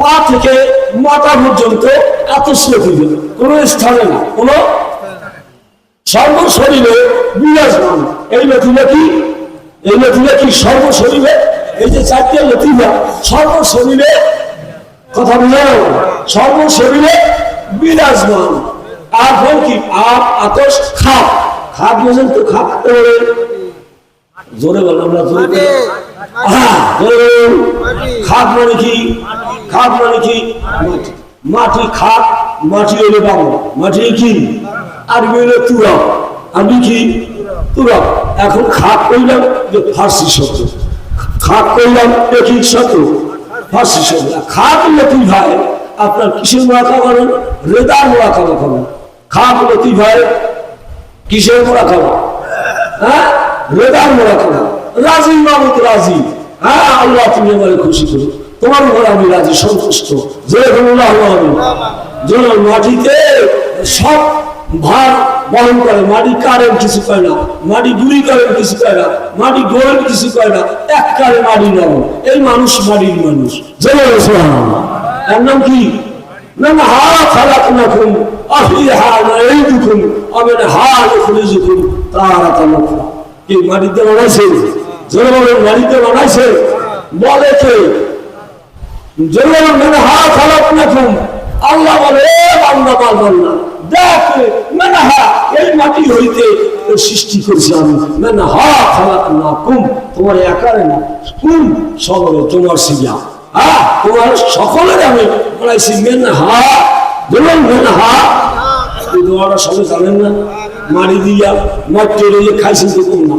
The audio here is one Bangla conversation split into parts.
পা থেকে মাথা পর্যন্ত এত লতিফা কোনো স্থানে না, কোনো সর্বশরীরে বিরাজমান। এই লতিফা কি? এই লতিফা কি সর্বশরীরে? এই যে চারটে লতিফা সর্বশরীরে কথা বুঝে সর্বশরীরে বিরাজমান। আর ফল কি? আপ আতস খাপ। খাপ বোঝেন তো খাপ জোরে বল, আমরা জোরে হ্যাঁ, মানে মানে এখন খাপ ফার্সি শব্দ খাপ শব্দ ফার্সি শব্দ খাপ লতি ভাই আপনার কিসের মোড়াকা করেন রেদার মোড়াকা করেন খাপ লতি ভাই কিসের মোড়াকা হ্যাঁ রেদার মোড়াকা রাজি মামুদ রাজি? হ্যাঁ আল্লাহ তুমি আমার খুশি করো। তোমার উপর আমি রাজি, সন্তুষ্ট। যেন মাটিতে সব ভার বহন করে। মাটি কারেন কিছু পায় না, মাটি গুলি কারেন কিছু পায় না, মাটি গোল কিছু পায় না, এক কারে মাটি নব এই মানুষ মাটির মানুষ। যে এর নাম কি? না না, হা খালাক না খুন আফি হা না এই দুখুন আমি হা খুলে যুখুন তারা তা এই মাটির দ্বারা বানাইছে বলে মানে হা মাটি হইতে সৃষ্টি করেছি আমি। মানে হা খারাপ নাকুম তোমার একারে না, কুম সকলে তোমার সিয়া হ্যাঁ তোমার সকলের আমি বলাইছি মেন হা বলুন মেন হা জানেন না? মারি দিয়া, মাটি খাইছেন তো না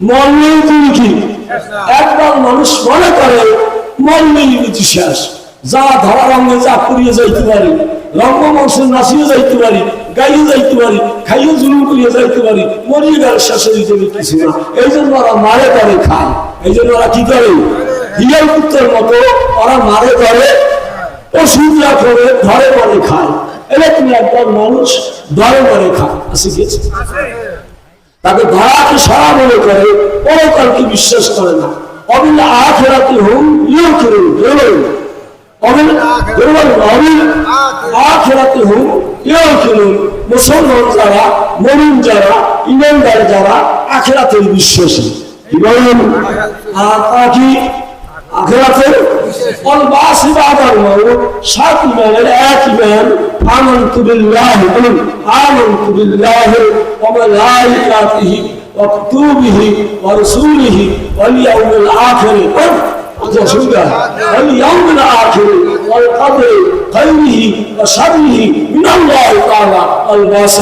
শেষ মরলেই তুমি কি একবার মানুষ মনে করে মরলেই বুঝি শেষ। যা ধরা রঙে যা পুড়িয়ে যাইতে পারি, রঙ্গ মাংস নাচিয়ে যাইতে পারি, গাইয়ে যাইতে পারি, খাইয়ে জুলুম করিয়ে যাইতে পারি, মরিয়ে গেলে শেষে দিতে কিছু না। এই জন্য ওরা মারে করে খায়। এই জন্য ওরা কি করে? হিয়াল পুত্রের মতো ওরা মারে করে, ওষুধরা করে ধরে মরে খায়। এটা তুমি একবার মানুষ ধরে মরে খায়। আছে গেছে তাকে ধরাকে সারা মনে করে, পরকালকে বিশ্বাস করে না। অবিল আখেরাতে হুম ইউ করুন অবিল অবিল আখেরাতে হুম ইউ করুন মুসলমান যারা মরুন যারা, ইমানদার যারা, আখেরাতের বিশ্বাসী। বলেন আর তা কি আখেরাতের والبعث بعد الموت সাত ইমানের এক ইমান آمنت بالله বলুন آمنت بالله وملائكته وكتبه ورسوله واليوم الآخر واليوم الآخر والقدر خيره وشره من الله تعالى الباس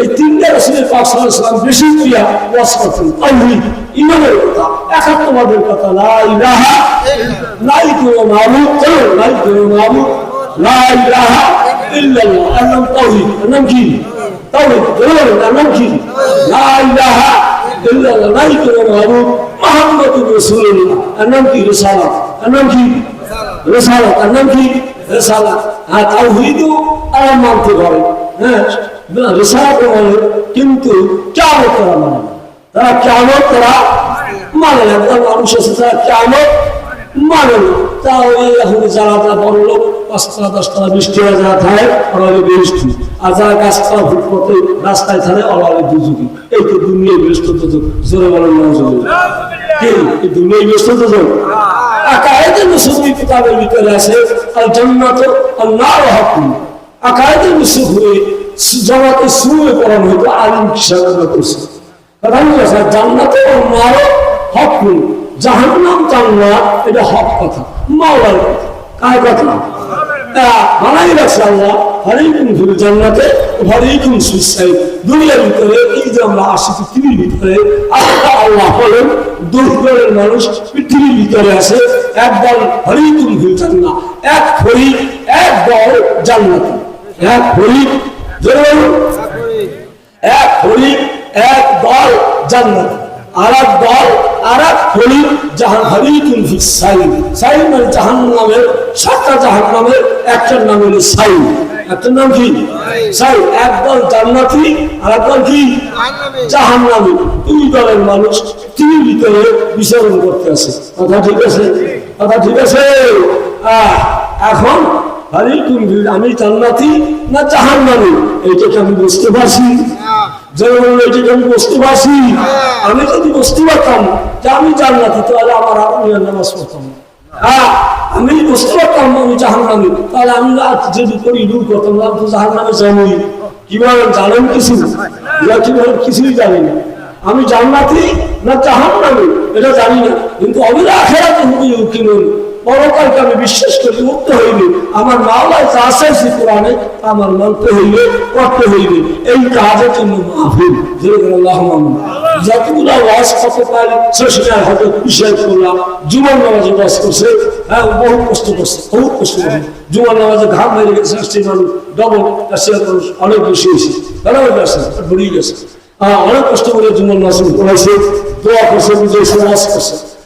এই তিনটা রসুলের পাক সাল্লাম বেশি ক্রিয়া ওয়াস করতেন তাওহীদ ইমানের কথা। একাত্মবাদের কথা, লা ইলাহা লাই কোনো মাবুদ করো লাই কোনো মাবুদ। লা ইলাহা ইল্লাল্লাহ। এর নাম তাওহীদ, এর নাম কি? তাওহীদ বলুন এর নাম কি? লা ইলাহা ইল্লাল্লাহ লাই কোনো মাবুদ, মুহাম্মাদুর রাসূলুল্লাহ। এর নাম কি? রিসালাত। এর কি? রিসালাত। এর নাম কি? রিসালাত। আর তাওহীদও আর মানতে পারে। হ্যাঁ কিন্তু কেমন করা মানে না। তারা কেমন তারা মানে না। তারা মানুষ আছে, তারা কেমন মানে না। তাও এই এখন যারা যারা বড় লোক, পাঁচতলা, দশতলা বৃষ্টি হয়, যারা থাকে ওরা বৃষ্টি। আর যারা গাছতলা ফুটপথে রাস্তায় থাকে ওরা হলো এই তো দুনিয়ায় ব্যস্ত তো জোরে বলেন না, জোরে এই দুনিয়ায় ব্যস্ত তো জোর? আকায়েদের মুসলিম কিতাবের ভিতরে আছে জান্নাত আল নার হাকুম আকায়েদের মুসলিম হয়ে জগতে শুয়ে পড়ানো হতো আলিম কিসাব করছে জান্নাতে অন্যায়, হক নেই। জাহান্নাম জান্নাত এটা হক কথা। মাওলার কথা। কার কথা? বানাই রাখছে আল্লাহ হরিকুম ফিল জান্নাতে হরিকুম সুসাই দুনিয়ার ভিতরে এই যে আমরা আসি পৃথিবীর ভিতরে, আল্লাহ আল্লাহ বলেন, দুই দলের মানুষ পৃথিবীর ভিতরে আছে, এক দল হরিকুম ফিল জান্নাত, এক হরিক এক দল জান্নাতে। এক যেমন এক হরিণ এক দল জান্নাত। আর এক দল আর এক হরিণ জাহান হরিকুন ফি সাইন সাইন মানে জাহান নামের সাতটা জাহান নামের একটার নাম হলো সাইন একটার নাম কি? সাই এক দল জান্নাতি আর এক দল কি? জাহান নামে দুই দলের মানুষ তিন ভিতরে বিচরণ করতে আছে কথা ঠিক আছে? কথা ঠিক আছে? আহ, হরিকুন আমি জান্নাতি না জাহান নামে এইটাকে আমি বুঝতে পারছি এটাকে আমি বুঝতে পারছি আমি যদি বুঝতে পারতাম যে আমি জান্নাতি, তাহলে আমার আমি আর নামাজ পড়তাম হ্যাঁ আমি বুঝতে পারতাম আমি জাহান নামি তাহলে আমি করতাম তো জাহান নামে যাবই কীভাবে জানেন কিছু? কীভাবে কিছুই জানি না। আমি জান্নাতি না জাহান নামি এটা জানি না। কিন্তু অবিরা খেলাতে হুবি কিনুন পরকালকে আমি বিশ্বাস করি, মুক্ত হইবে। আমার মাওলায় যা কোরআনে আমার মানতে হইবে করতে হইবে। এই কাজের জন্য মাহফিল। আল্লাহ যতগুলো ওয়াজ করতে সেটা হয়তো করলাম। জীবন নামাজে ওয়াজ করছে হ্যাঁ বহু কষ্ট করছে, বহু কষ্ট করছে। জীবন নামাজে ঘাম মেরে গেছে, আসছে মানুষ ডবল রাশিয়ার মানুষ, অনেক বেশি হয়েছে। গেছে বেরিয়ে গেছে। অনেক কষ্ট করে জীবন নামাজ করেছে দোয়া করছে ওয়াজ করছে।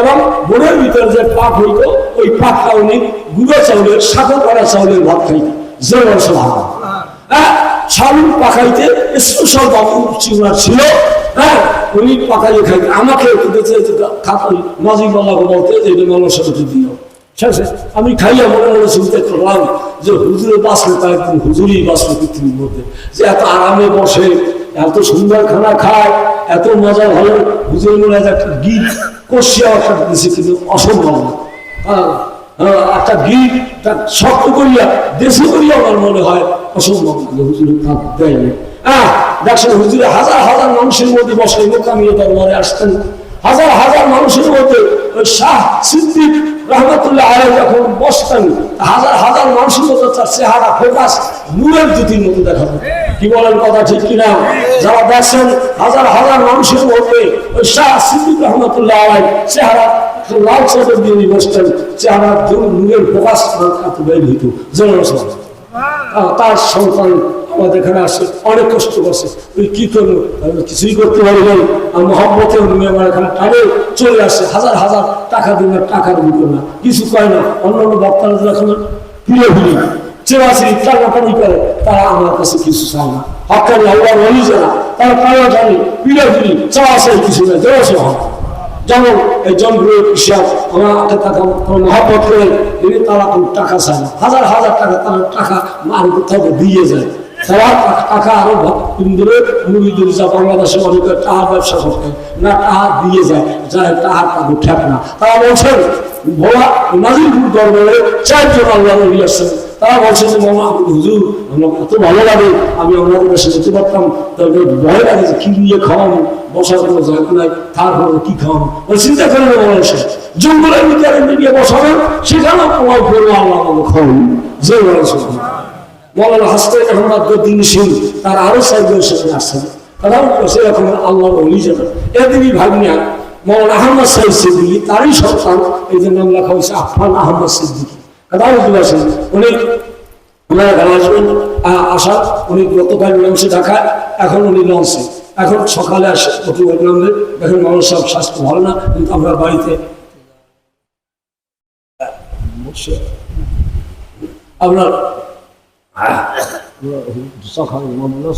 এবং বোনের ভিতরে যে পাক হইতো, ওই পাকটা উনি গুঁড়ো চাউলের সাগর করা চাউলের ভাত খাইতেন যেমন সোহান হ্যাঁ? শালুক পাকাইতে স্পেশাল চিংড়া ছিল। হ্যাঁ? উনি পাকাইয়ে খাইতেন। আমাকে মাঝি বাবাকে বলতে, যে এটা মানুষের সাথে দিও আমি খাইয়া মনে মনে চিন্তা করলাম যে হুজুরে বাঁচলে তা একদম হুজুরই বাঁচলে পৃথিবীর মধ্যে। যে এত আরামে বসে, এত সুন্দর খানা খায় এত মজা ভালো মনে হয় যে একটা গিট কষিয়া একটা দিয়েছে কিন্তু অসম্ভব। হ্যাঁ, হ্যাঁ, একটা গিট শক্ত করিয়া দেশে করিয়া আমার মনে হয় অসম্ভব হুজুরে কাপ দেয়। হ্যাঁ দেখছেন হুজুরে হাজার হাজার মানুষের মধ্যে বসে মোকামিয়ে দরবারে আসতেন হাজার হাজার মানুষের মধ্যে ওই শাহ সিদ্দিক রহমতুল্লাহ আলাই যখন বসতেন হাজার হাজার মানুষের মধ্যে তার চেহারা ফোকাস নূরের জ্যোতির মতো দেখাবে কি বলেন কথা ঠিক কিনা? যারা দেখছেন হাজার হাজার মানুষের মধ্যে ওই শাহ সিদ্দিক রহমতুল্লাহ আলাই চেহারা লাল চাদর দিয়ে বসতেন চেহারা নূরের ফোকাস বের হইত যেমন তার সন্তান আমাদের এখানে আসে অনেক কষ্ট করছে। তুই কি করব কিছুই করতে পারি নাই। আর মহব্বতে উনি আমার এখানে টানে চলে আসে হাজার হাজার টাকা দিন টাকা দিত না। কিছু কয় না। অন্যান্য অন্য বক্তারা যখন প্রিয় ভিড়ি চেরাচি টানাটানি করে, তারা আমার কাছে কিছু চায় না। হকানি আল্লাহ বলি যারা তারা প্রিয় ভিড়ি চাওয়া কিছু না দেওয়া হয়। যেমন এই জনপ্রিয় কৃষক আমাকে টাকা মহাপত করে তারা কোনো টাকা চায় না। হাজার হাজার টাকা তারা টাকা আর কোথাও দিয়ে যায়। তারা টাকা আরও ইন্দ্রের মুড়িদের যা বাংলাদেশে অনেকে টাকা ব্যবসা করতে, না টাকা দিয়ে যায় যায় টাকা টাকা ঠেক না। তারা বলছেন, ভোলা নাজিরপুর দরবারে চারজন আল্লাহ আসছেন তারা বলছে যে, মামা, আমি হুজুর, আমার এত ভালো লাগে, আমি ওনাদের কাছে যেতে পারতাম তবে ভয় লাগে যে কি নিয়ে খাওয়ানো বসার কোনো জায়গা নাই, তারপরে কি খাওয়ানো ওই চিন্তা করে না মানুষ জঙ্গলের ভিতরে মিডিয়া বসাবেন সেখানেও তোমার করব আল্লাহ আমাকে খাওয়ান যে মানুষ মৌলানা হাসতে আহমদ দিন সিং, তার আরও চারজন সেখানে আসছেন। তারাও সেরকম আল্লাহ অলি যাবেন এদিনই ভাগ্নিয়া মৌলানা আহমদ সাহেব সিদ্দিকি, তারই সন্তান, এই যে নাম লেখা হয়েছে আফান আহমদ সিদ্দিকি। পারছেন উনি ওনারা এখানে আসবেন আসা উনি গতকাল লঞ্চে ঢাকা এখন উনি লঞ্চে এখন সকালে আসে প্রতিবার নামলে মানুষ সব স্বাস্থ্য ভালো না কিন্তু আমরা বাড়িতে আপনার সকালে মামলা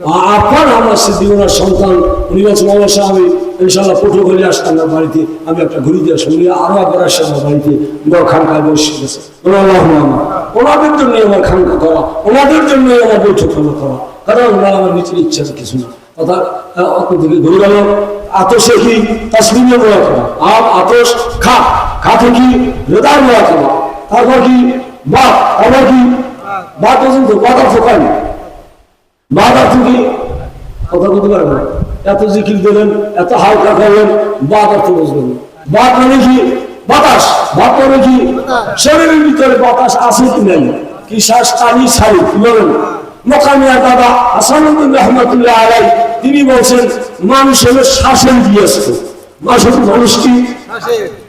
আপনার আমার সিদ্ধি ওনার সন্তান, উনি বলছেন অবশ্যই আমি ইনশাল্লাহ পটু করে আসতাম না বাড়িতে। আমি একটা ঘুরি দিয়ে আসলাম আরও একবার আসছেন আমার বাড়িতে। বড় খানকায় বসে গেছে। ওনাদের জন্য আমার খানকা করা, ওনাদের জন্য আমার বৈঠক হলো করা। কারণ ওনার আমার নিজের ইচ্ছা কিছু না। অর্থাৎ অত দিকে ঘুরে গেল আতসে কি তাসমিনের মোড়া খাওয়া। আপ আতস খা খাতে কি রেদার মোড়া খাওয়া। তারপর কি, বাপ আবার কি? বাপ পর্যন্ত বাধা ফোকানি। বাধা থেকে কথা বলতে পারবেন না। এত জিকির দিলেন, এত হালকা করলেন বাদ অর্থ বুঝবেন। বাদ মানে কি বাতাস বাদ মানে কি শরীরের ভিতরে বাতাস আছে কি নাই কি শ্বাস টানি ছাড়ি বলেন মোকামিয়া দাদা হাসানুদ্দিন রহমতুল্লাহ আলাই তিনি বলছেন, মানুষ হলো শ্বাসের গৃহস্থ মানুষ মানুষ কি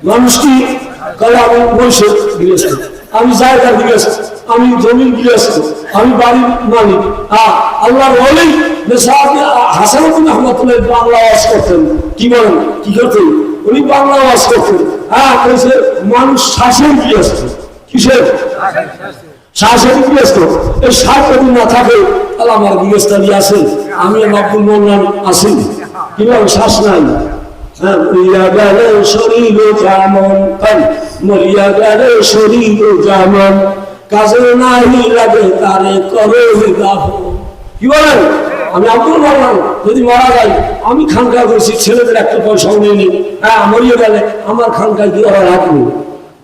মানুষ কি কালে আমি বসে গৃহস্থ আমি জায়গার গৃহস্থ আমি জমির গৃহস্থ আমি বাড়ি মালিক। হ্যাঁ আল্লাহর বলেই হাসানুদ্দিন আহমদুল্লাহ বাংলা ওয়াজ করতেন। কি বলেন? কি করতেন? উনি বাংলা ওয়াজ করতেন। হ্যাঁ বলছে মানুষ শ্বাসের গৃহস্থ কিসের? শ্বাসের গৃহস্থ এই শ্বাস যদি না থাকে তাহলে আমার গৃহস্থালি আছে আমি আব্দুল মোল্লান আছি শ্বাস নাই? হ্যাঁ, শরীর এই, মরিয়া গেলে শরীর যেমন কাজে নাই লাগে তারে করে দাহ কি বলেন? আমি আব্দুল বললাম যদি মারা যাই আমি খানকা করছি ছেলেদের একটা পয়সাও নেই। হ্যাঁ মরিয়ে গেলে আমার খানকায় কি আবার রাখব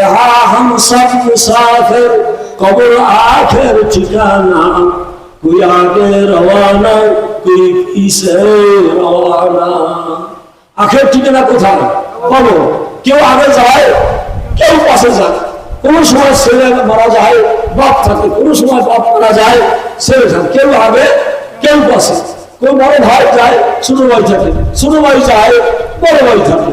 হা হাম সব মুসাফির, কবর আখের ঠিকানা। তুই আগে রওয়ানা তুই কিসে রওয়ানা। আখের ঠিকানা কোথায়? কবর কেউ আগে যায়, কেউ পাশে যায়। কোন সময় ছেলে মারা যায়, বাপ থাকে, কোন সময় বাপ মারা যায়, ছেলে থাকে। কেউ আগে, কেউ পাশে। কেউ বড় ভাই যায়, ছোট ভাই থাকে। ছোট ভাই যায়, বড় ভাই থাকে।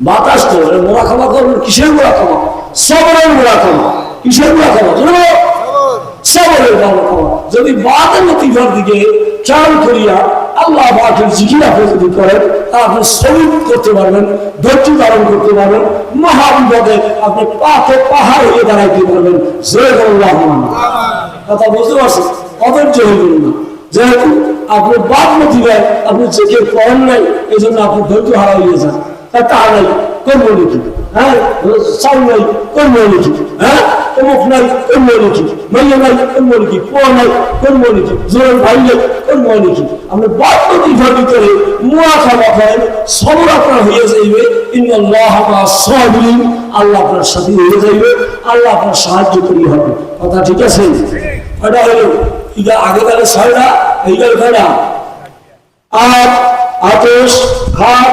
বাতাস তো মোড়া করবেন কিসের খাওয়া সবরের খাওয়া কিসের জানো সবরের খাওয়া যদি বাদের লতিফার দিকে খেয়াল করিয়া আল্লাহ পাকের জিকির আপনি যদি করেন, তা আপনি সবুর করতে পারবেন, ধৈর্য ধারণ করতে পারবেন মহাবিপদে আপনি পাথে পাহাড় হয়ে দাঁড়াইতে পারবেন। জয় আল্লাহ কথা বুঝতে পারছেন? অধৈর্য হইবেন না। যেহেতু আপনি বাদ মতিবেন আপনি চেকে করেন নাই এই জন্য আপনি ধৈর্য হারা হয়ে যান। তা তা নাই করব নাকি হ্যাঁ চাল নাই করব নাকি হ্যাঁ অমুক নাই করব নাকি মাইয়া নাই করব নাকি পোয়া নাই করব নাকি জোরের ভাই নাই নাকি আপনি বাদ মতিভার ভিতরে মুয়া খাওয়া খান সবর আপনার হয়ে যাইবে। ইন্নাল্লাহ মা সাবিরিন। আল্লাহ আপনার সাথে হয়ে যাইবে। আল্লাহ আপনার সাহায্য করি হবে। কথা ঠিক আছে? এটা হলো ইগা আগে গেলে ছয়টা, এই গেল কয়টা? আট আতস খাট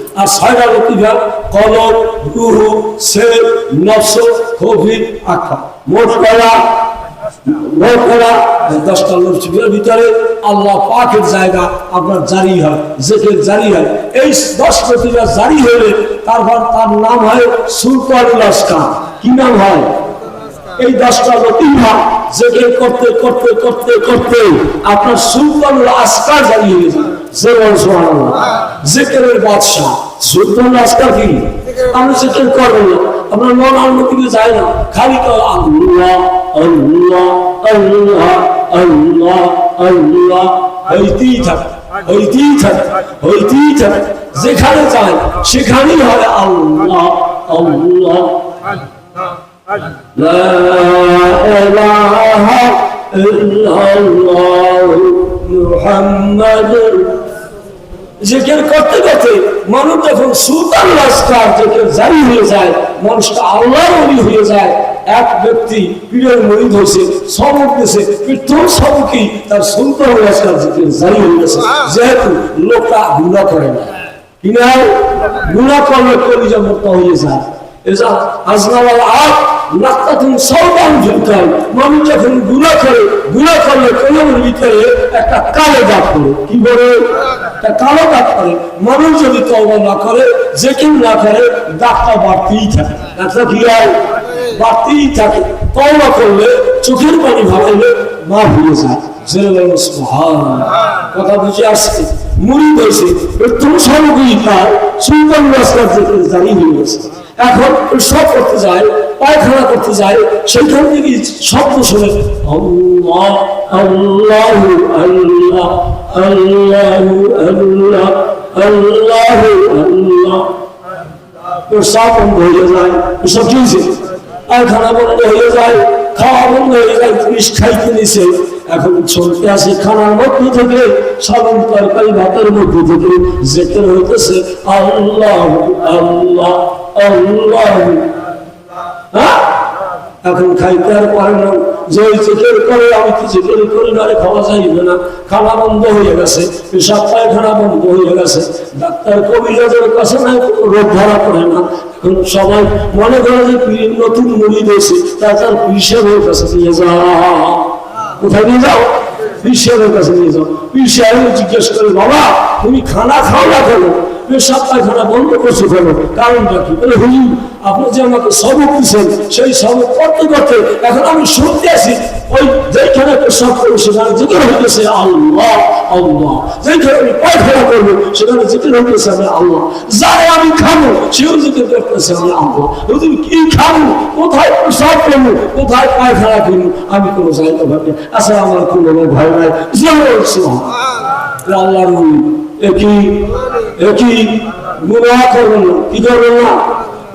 আর ছয়টা রতিবা কলম, রুহু সে নফস খফি আখা মোট পাকের জায়গা জারি হয় জারি হয়। এই জারি হলে তারপর তার নাম হয় সুলতানুল আসকা কি নাম হয়? এই দশটা লতিফা জেকে করতে করতে করতে করতে আপনার জারি হয়ে যায় যেমন জেকেরের বাদশাহ, সুলতানুল আসকার কি? আমি জেকের করব না। আপনার মন অন্যদিকে যায় না। খালি তো আল্লাহ আল্লাহ আল্লাহ আল্লাহ আল্লাহ। হইতেই থাকে হইতেই থাকে হইতেই থাকে। যেখানে যায় সেখানেই হবে আল্লাহ আল্লাহ। لا إله إلا الله محمد জেকের করতে করতে মানুষ যখন সুলতান রাজকার জেকের জারি হয়ে যায় মানুষটা আল্লাহ বলি হয়ে যায় এক ব্যক্তি পীরের মরিদ হয়েছে সবক দিয়েছে প্রথম সবকই তার সুলতান রাজকার জেকের জারি হয়ে গেছে যেহেতু লোকটা গুণা করে না কিনা গুণা করলে কলিজা মোটা হয়ে যায় এজা আজনাওয়াল ঝুলকান মানুষ যখন গুণা করে গুণা করলে কলমের ভিতরে একটা কালো দাগ পড়ে। কি বলে একটা কালো দাগ মানুষ যদি তওবা না করে, যে কেউ না করে, দাগটা বাড়তেই থাকে। দাগটা কি হয় বাড়তেই থাকে। তওবা করলে, চোখের পানি ভাবাইলে মা ভুলে যায়। জেনে কথা বুঝে আসছে? মুড়ি হয়েছে প্রথম সামগ্রী তার সুলতান রাস্তার জানিয়ে হয়ে গেছে। এখন সব করতে যায়, পায়খানা করতে যায় সেইখান থেকে শব্দ শুনে? আল্লাহ আল্লাহ হয়ে যায় সব পায়খানা বন্ধ হয়ে যায়, খাওয়া হয়ে যায়, পুলিশ এখন তরকারি, ভাতের মধ্যে থেকে যেতে হইতেছে আল্লাহ আল্লাহ। এখন খাইতে আর পারে না। যে চিকেন করে, আমি কি চিকেন করি না খাওয়া যাইবে না? খাওয়া বন্ধ হয়ে গেছে, পেশাব পায়খানা বন্ধ হয়ে গেছে। ডাক্তার কবিরাজের কাছে কোনো রোগ ধরা পড়ে না। এখন সবাই মনে করে যে পীর নতুন মুড়ি দিয়েছে তার পিসের কাছে নিয়ে যা কোথায় নিয়ে যাও? পীর কাছে নিয়ে যাও। পীর সাহেব জিজ্ঞেস করে, বাবা, তুমি খানা খাও না কেন? পেশাব পায়খানা বন্ধ করছ কেন? কারণটা কি? বলে হুজুর আপনি যে আমাকে সবক দিচ্ছেন সেই সবক করতে করতে এখন আমি শুনতে আছি ওই যেখানে পেশাব করব সেখানে জিজ্ঞেস হইতেছে আল্লাহ আল্লাহ। যেখানে আমি পায়খানা করব সেখানে জিজ্ঞেস হইতেছে আমি আল্লাহ। যারে আমি খাব সেও জিজ্ঞেস করতেছে আমি আল্লাহ। হুজুর কি খাব? কোথায় পেশাব করব কোথায় পায়খানা করব? আমি কোনো জায়গা ভাবি আচ্ছা আমার কোনো ভয় নাই। আল্লাহর ওলি। একই একই গুনাহ করবেন না। কি করবেন না?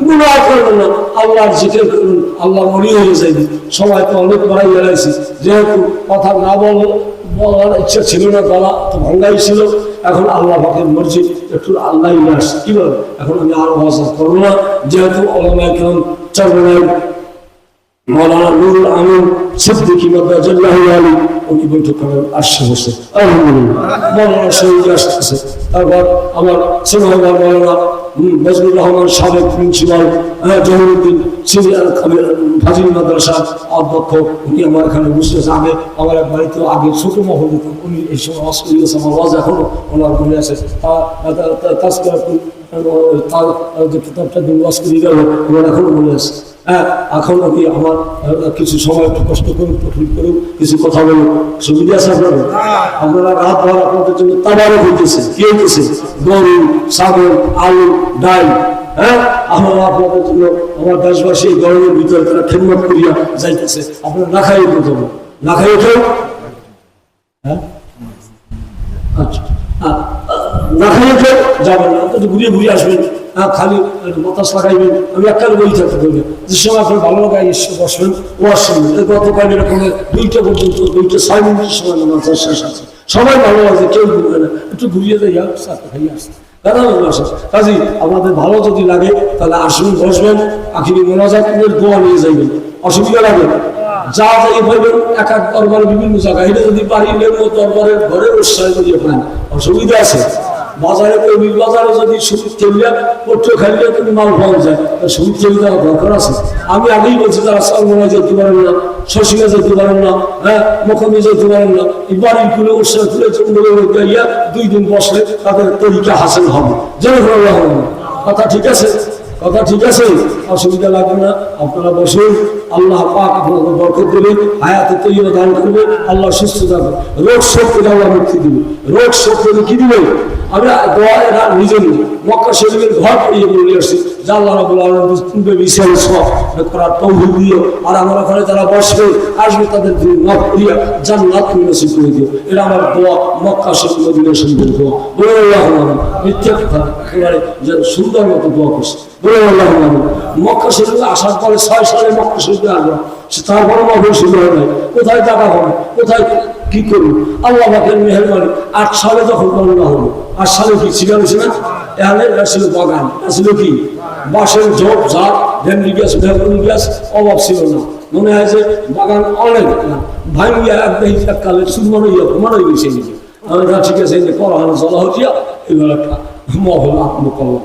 গুনাহ করবেন না। আল্লাহর জিকির করুন। আল্লাহ মরি হয়ে যাবে সবাই তো অনেক বড়াই বেড়াইছি। যেহেতু কথা না বল বলার ইচ্ছা ছিল না, গলা তো ভাঙ্গাই ছিল। এখন আল্লাহ পাকের মর্জি, একটু আল্লাহ আসছে। কি বল? এখন আমি আরও ভাষা করব না। যেহেতু আল্লাহ কেমন চর্মনায় মৌলানা নুরুল আমিন সিদ্দিকী মদাজুল্লাহ আলী, উনি বৈঠক করেন আসছে বসে আলহামদুলিল্লাহ। মৌলানা শহীদ আসতেছে তারপর আমার সিনহাবার মৌলানা মজবুর রহমান সাবেক প্রিন্সিপাল জহিরুদ্দিন সিনিয়র ফাজিল মাদ্রাসা অধ্যক্ষ, উনি আমার এখানে বসতেছে আগে আমার এক বাড়িতে আগে ছোট মহল উনি এই সময় আছে আমার ওয়াজ এখনও ওনার মনে আছে। তাস্কার তার যে কিতাবটা ওয়াজ করে গেল, আমার এখনও মনে আছে। হ্যাঁ এখন আমি আমার কিছু সময় একটু কষ্ট করুন কঠিন করুন কিছু কথা বলুন সুবিধা আছে আপনাদের আপনারা রাত ভর আপনাদের জন্য তাবারও হইতেছে, কি হইতেছে? গরু, ছাগল, আলু, ডাল হ্যাঁ? আমরা আপনাদের জন্য আমার দেশবাসী গরমের ভিতরে তারা খেদমত করিয়া যাইতেছে। আপনারা না খাইয়ে দিতে না খাইয়ে হ্যাঁ? আচ্ছা। না যাবেন না ঘুরিয়ে ঘুরিয়ে আসবেন হ্যাঁ খালি বাতাস লাগাইবেন। আমি থাকতে যে সময় আপনি ভালো লাগাই এসে বসবেন গতকাল এরকম দুইটা পর্যন্ত, দুইটা ছয় মিনিটের সময় শেষ আছে। সবাই ভালো আছে, কেউ ঘুরবে না। একটু ঘুরিয়ে দেয় সাথে খাইয়ে দাদা কাজী, আমাদের ভালো যদি লাগে, তাহলে আসবেন বসবেন, আখিরি মোনাজাতের দোয়া নিয়ে যাইবেন। অসুবিধা লাগে যা যাই পাইবেন এক এক দরবারে বিভিন্ন জায়গায়। এটা যদি পারি লেবু দরবারের ঘরে উৎসাহ করিয়ে পান অসুবিধা আছে। বাজারে কবি বাজারে যদি সুদ খেলিয়া, পট্ট খাইলে কিন্তু মাল পাওয়া যায় সুদ খেলি তারা দরকার আছে। আমি আগেই বলছি তারা সর্বনায় যেতে পারেন না শশীলা যেতে পারেন না হ্যাঁ মুখমে যেতে পারেন না, এই বাড়ি খুলে উৎসাহ খুলে চন্দ্রের মধ্যে দুই দিন বসলে তাদের তরিকা হাসিল হবে। যেন কথা ঠিক আছে? কথা ঠিক আছে? অসুবিধা লাগবে না। আপনারা বসুন। আল্লাহ পাক আপনাদের বরকত দেবে। হায়াতে তৈরি দান করবে। আল্লাহ সুস্থ থাকবে। রোগ শোক থেকে আল্লাহ মুক্তি দিবে। রোগ শোক থেকে কি দিবে? দোয়া মক্কা ঘর পড়িয়ে বলে আল্লাহ রাবুল আলম বিশাল সব করার দিও আর আমার যারা বসবে, আসবে তাদের মাফ করিয়া করে দিও। এটা আমার দোয়া মক্কা শরীফ মদিনা দোয়া। বলে মিথ্যা কথা একেবারে সুন্দর মতো দোয়া করছে। মক্কা শরীফে আসার সালে কোথায় হবে? কোথায় আট সালে হলো সালে বাগান। কি? বাঁশের গ্যাস গ্যাস, অভাব ছিল না। মনে হয় যে বাগান অনেক না। ভাঙ্গিয়া একদম এককালে সুন্দর প্রমাণ হয়ে গেছে ঠিক আছে যে পড়ানো চলা হচ্ছিয়া একটা মহল আত্ম করলাম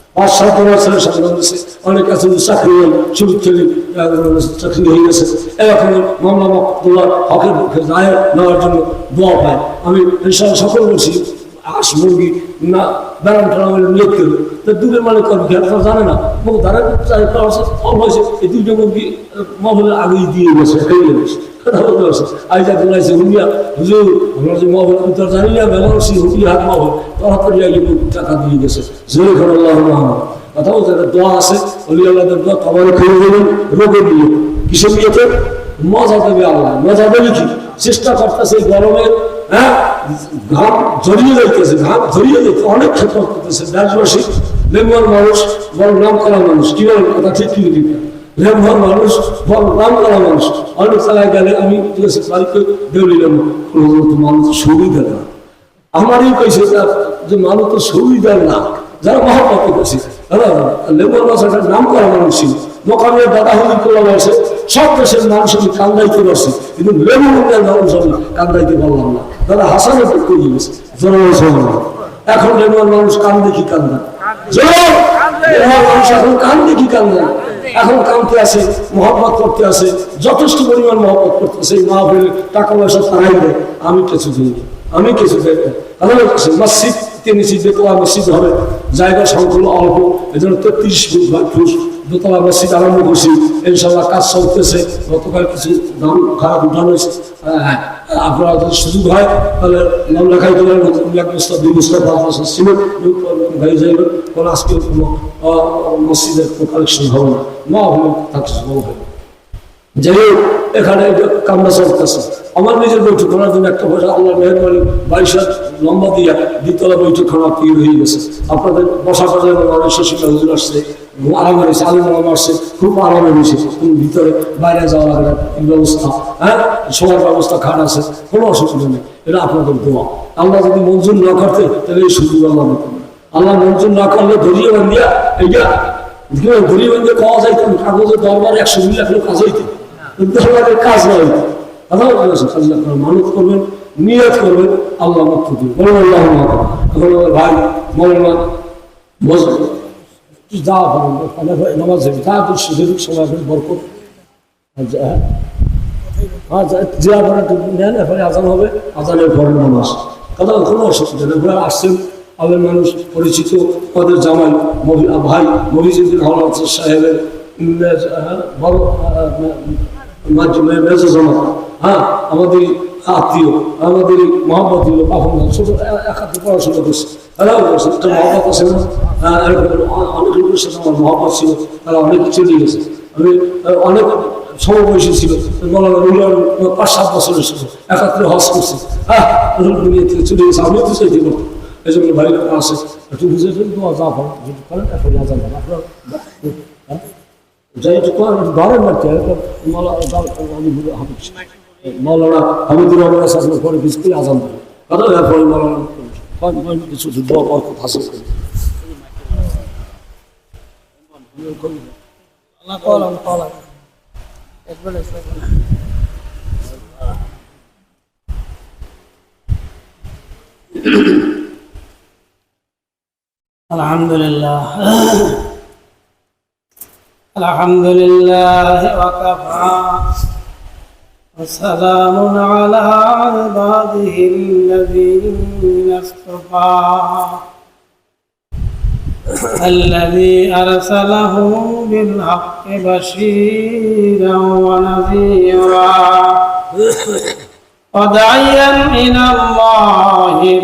পাঁচ সাত সন্তান অনেক কাছে চাকরি হল চাকরি হয়ে গেছে। এরকম মামলা হকের পক্ষে নেওয়ার জন্য দোয়া পায়। আমি সকল বলছি হাঁস মুরগি না, ব্যারাম টারাম নিয়োগ করবে তো দুধের মালিক করবে জানে না? মুখ দ্বারা চাই কম হয়েছে। এই দুটো মুরগি মহলের আগেই দিয়ে গেছে হয়ে গেছে। আমরা যে টাকা দিয়ে গেছে। নিয়েতে মজা কি? চেষ্টা করতেছে গরমে হ্যাঁ? ঘাম জড়িয়ে যাইতেছে, ঘাম জড়িয়ে যেতে অনেক ক্ষেত্র করতেছে দেশবাসী। বেঙ্গল মানুষ, বড় নাম করা মানুষ। কি বলেন? কথা ঠিক কি লেমুয়ার মানুষ নাম করা মানুষ অনেক জায়গায় গেলে আমি আছে বাড়িতে দেউলিলাম মানুষ সুবিধা না। আমারই কইছে তার যে মানুষ তো সুবিধার না। যারা মহাপত করছে লেবুর মাছের নাম করা মানুষ ছিল। মোকামের দাদা হুলি করা হয়েছে সব দেশের মানুষ আমি কান্দাইতে পারছি, কিন্তু লেবু মুখের মানুষ আমি কান্দাইতে পারলাম না। পক্ষে গিয়েছে এখন লেবুর মানুষ কান দেখি কান্দা? লেবুর মানুষ এখন কান দেখি কান্দা? এখন কানতে আসে মহব্বত করতে আসে যথেষ্ট পরিমাণ মহব্বত করতেছে এই মাহফিল টাকা পয়সা তারাই দেয়। আমি কিছু দিই আমি কিছু দেয় মসজিদ তিনি দোতলা মসজিদ হবে জায়গা সংকুল অল্প এজন্য তেত্রিশ ফুট বা ফুট দোতলা মসজিদ আরম্ভ করছি ইনশাল্লাহ কাজ চলতেছে। গতকাল কিছু দাম খারাপ উঠানো হ্যাঁ, আপনারা যদি সুযোগ হয়, তাহলে নাম লেখাই সিমেন্ট হয়ে যাইবে কোনো আজকে কোনো মসজিদের কালেকশন হবে না। মা হলে হবে যাই হোক, এখানে কামনা চলতেছে। আমার নিজের বৈঠক করার জন্য একটা পয়সা আল্লাহ মেহরবানি বাইশ হাত লম্বা দিয়া দ্বিতলা বৈঠক খানা তৈরি হয়ে গেছে। আপনাদের বসা অনেক শশীলা আসছে। আরামে রয়েছে আলম আসছে খুব আরামে রয়েছে কোনো ভিতরে বাইরে যাওয়া লাগে না ব্যবস্থা হ্যাঁ? সবার ব্যবস্থা খাট আছে, কোনো অসুবিধা নেই। এটা আপনাদের দোয়া। আল্লাহ যদি মঞ্জুর না করতে, তাহলে এই সুযোগ আল্লাহ দিতেন আল্লাহ মঞ্জুর না করলে ধরিয়ে বান্ধিয়া এইটা ধরিয়ে বান্ধিয়ে পাওয়া যাইতো? কাগজের দরবারে একশো মিল রাখলে কাজ হইতো। কিন্তু কাজ না হইতো মানত করবেন, নিয়ত করবেন, আল্লাহ মুক্তি দিন বলুন আল্লাহ ভাই, মৌলানা, বসবেন। যা পারেন অনেক নামাজ যাবে যা তো সুযোগ সময় এখন বরকত হ্যাঁ নেন আজান হবে আজানের পরে নামাজ কথা কোনো অসুবিধা নেই আসছেন আমাদের মানুষ পরিচিত আমাদের জামাই ভাই মহিজুদ্দিন সাহেবের বড় মেজো জামা হ্যাঁ আমাদের আত্মীয় আমাদের কখন ছোট একাত্তর পড়াশোনা করছে একটা মহাব্বত হ্যাঁ, এরকম অনেক লোকের সাথে আমার মহাব্বত ছিল তারা অনেক চলে গেছে। আমি অনেক সমবয়সী ছিল। মৌলানা পাঁচ সাত বছরের ছিল একাত্তরে হজ করছে। হ্যাঁ দুনিয়া থেকে চলে গেছে আমি তো পারতাম এই জন্য ভাই আছে একটু বুঝে ফেলব যা পারেন যদি করেন এখন না হ্যাঁ? যাই একটু করেন ধরেন না মৌলানা হামিদুর রহমান কিছু করে আজান দেবে। কথা এরপরে মৌলানা قال حصل الله قال الحمد لله الحمد لله وكفى وسلام على عباده الذين اصطفى. الذي أرسله بالحق بشيرا ونذيرا. وداعيا إلى الله